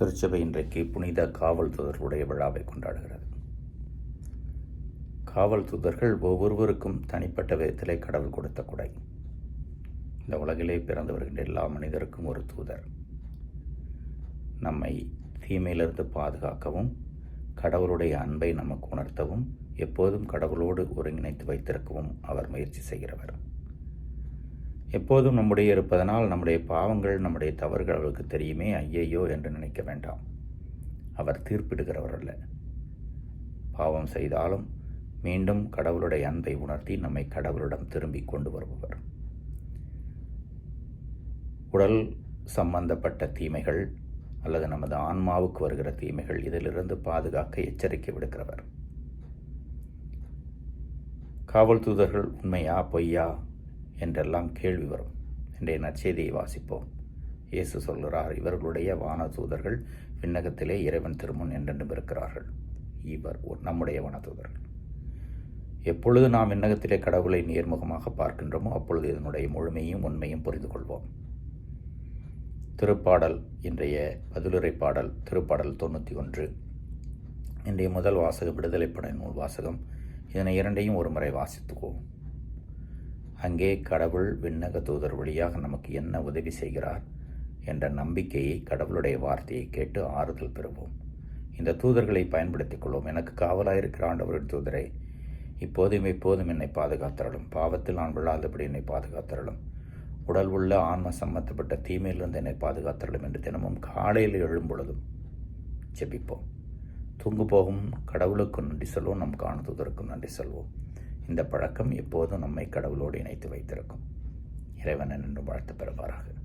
திருச்சபை இன்றைக்கு புனித காவல் தூதர்களுடைய விழாவை கொண்டாடுகிறது. காவல் தூதர்கள் ஒவ்வொருவருக்கும் தனிப்பட்ட விதத்திலே கடவுள் கொடுத்த கொடை. இந்த உலகிலே பிறந்து வருகின்ற எல்லா மனிதருக்கும் ஒரு தூதர். நம்மை தீமையிலிருந்து பாதுகாக்கவும் கடவுளுடைய அன்பை நமக்கு உணர்த்தவும் எப்போதும் கடவுளோடு ஒருங்கிணைத்து வைத்திருக்கவும் அவர் முயற்சி செய்கிறவர். எப்போதும் நம்முடைய இருப்பதனால் நம்முடைய பாவங்கள் நம்முடைய தவறுகள் அவருக்கு தெரியுமே. ஐயையோ என்று நினைக்க வேண்டாம். அவர் தீர்ப்பிடுகிறவர் அல்ல. பாவம் செய்தாலும் மீண்டும் கடவுளுடைய அன்பை உணர்த்தி நம்மை கடவுளிடம் திரும்பி கொண்டு வருபவர். உடல் சம்பந்தப்பட்ட தீமைகள் அல்லது நமது ஆன்மாவுக்கு வருகிற தீமைகள் இதிலிருந்து பாதுகாக்க எச்சரிக்கை விடுக்கிறவர். காவல் தூதர்கள் உண்மையா பொய்யா? என்றெல்லாம் கேள்வி வரும். இன்றைய நற்செய்தியை வாசிப்போம். இயேசு சொல்கிறார் இவர்களுடைய வானதூதர்கள் விண்ணகத்திலே இறைவன் திருமுன் என்றென்றும் இருக்கிறார்கள். இவர் நம்முடைய வனதூதர்கள். எப்பொழுது நாம் விண்ணகத்திலே கடவுளை நேர்முகமாக பார்க்கின்றோமோ அப்பொழுது இதனுடைய முழுமையும் உண்மையும் புரிந்து கொள்வோம் திருப்பாடல் இன்றைய பதிலுரை பாடல் திருப்பாடல் தொண்ணூற்றி ஒன்று. இன்றைய முதல் வாசகம் விடுதலைப்பட நூல் வாசகம். இதனை இரண்டையும் ஒரு முறை வாசித்துக்குவோம் அங்கே கடவுள் விண்ணக தூதர் வழியாக நமக்கு என்ன உதவி செய்கிறார் என்ற நம்பிக்கையை கடவுளுடைய வார்த்தையை கேட்டு ஆறுதல் பெறுவோம். இந்த தூதர்களை பயன்படுத்திக் கொள்வோம். எனக்கு காவலாயிருக்கிற ஆண்டவரின் தூதரை இப்போதும் எப்போதும் என்னை பாதுகாத்தரலும் பாவத்தில் நான் விழாதபடி என்னை பாதுகாத்தரலும் உடல் உள்ள ஆன்ம சம்பந்தப்பட்ட தீமையிலிருந்து என்னை பாதுகாத்தரலும் என்று தினமும் காலையில் எழும் பொழுதும் ஜெபிப்போம். தூங்கு போகும் கடவுளுக்கு நன்றி சொல்வோம். நம் காண தூதருக்கும் நன்றி சொல்வோம். இந்த பழக்கம் எப்போதும் நம்மை கடவுளோடு இணைத்து வைத்திருக்கும். இறைவன் என்று வாழ்த்து பெறுவாராக.